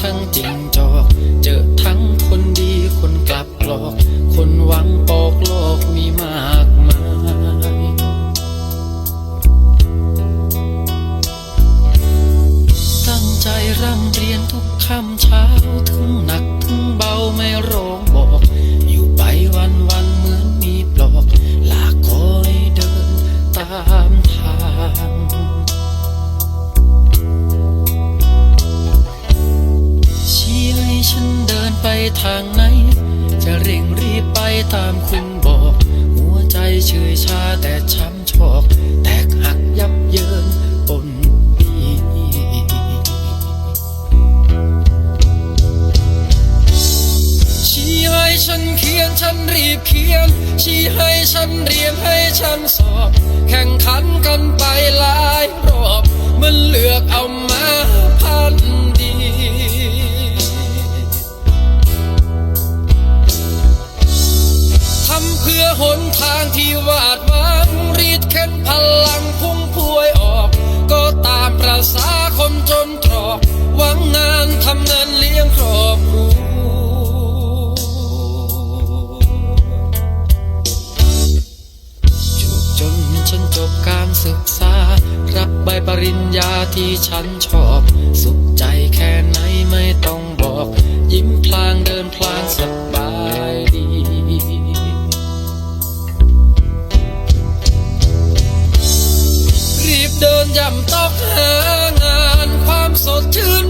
成顶。 ทางไหน จะเร่งรีบไปตามคุณบอก หัวใจเฉยชาแต่ช้ำชอก แตกหักยับเยินปนปีชี้ให้ฉันเขียนฉันรีบเขียน ชี้ให้ฉันเรียนให้ฉันสอบ แข่งขันกันไปหลายรอบ มันเลือกเอามาพัน บการศึกษา รับใบปริญญาที่ฉันชอบ สุขใจแค่ไหนไม่ต้องบอก ยิ้มพลางเดินพลางสบายดีรีบเดินย่ำตอกหางานความสดชื่น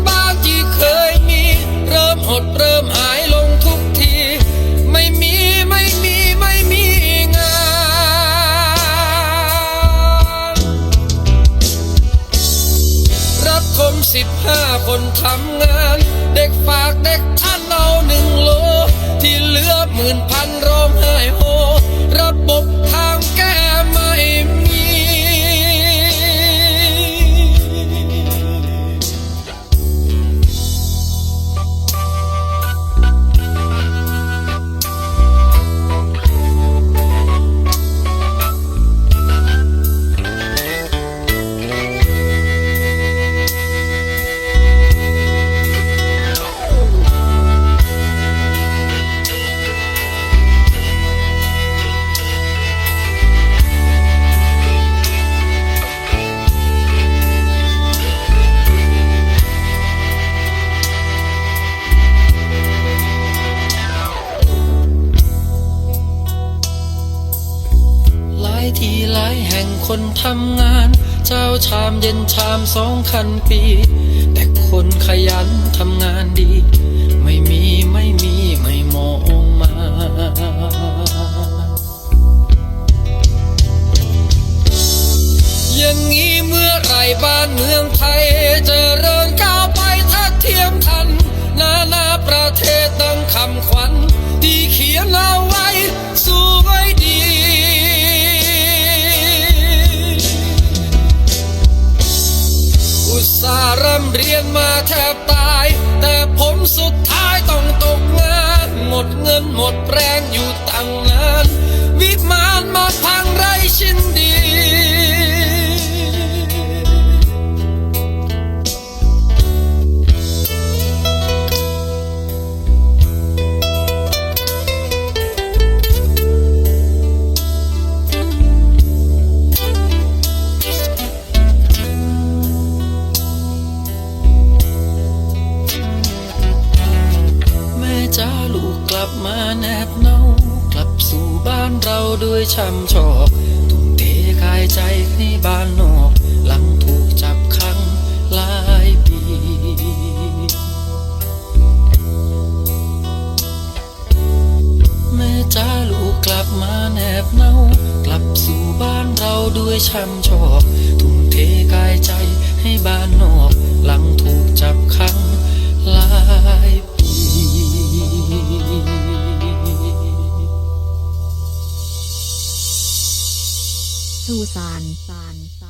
สิบห้าคนทำงาน เด็กฝาก ที่หลายแห่งคนทำงาน เจ้าชามเย็นชามสองคันปี แต่คนขยันทำงานดีำเรียนมาแทบตาย แต่ผมสุดท้ายต้องตกงานหมดเงินหมดแรงอยู่ตั้งนาน ด้วยช้ำชอกทุ่มเทกายใจในบ้านนอกหลังถูกจับขังหลายปี แม่จ้าลูกกลับมาแนบเนากลับสู่บ้านเราด้วยช้ำชอกทุ่มเทกายใจให้บ้านนอกหลังถูกจับขังหลายปี สุสานสานสานส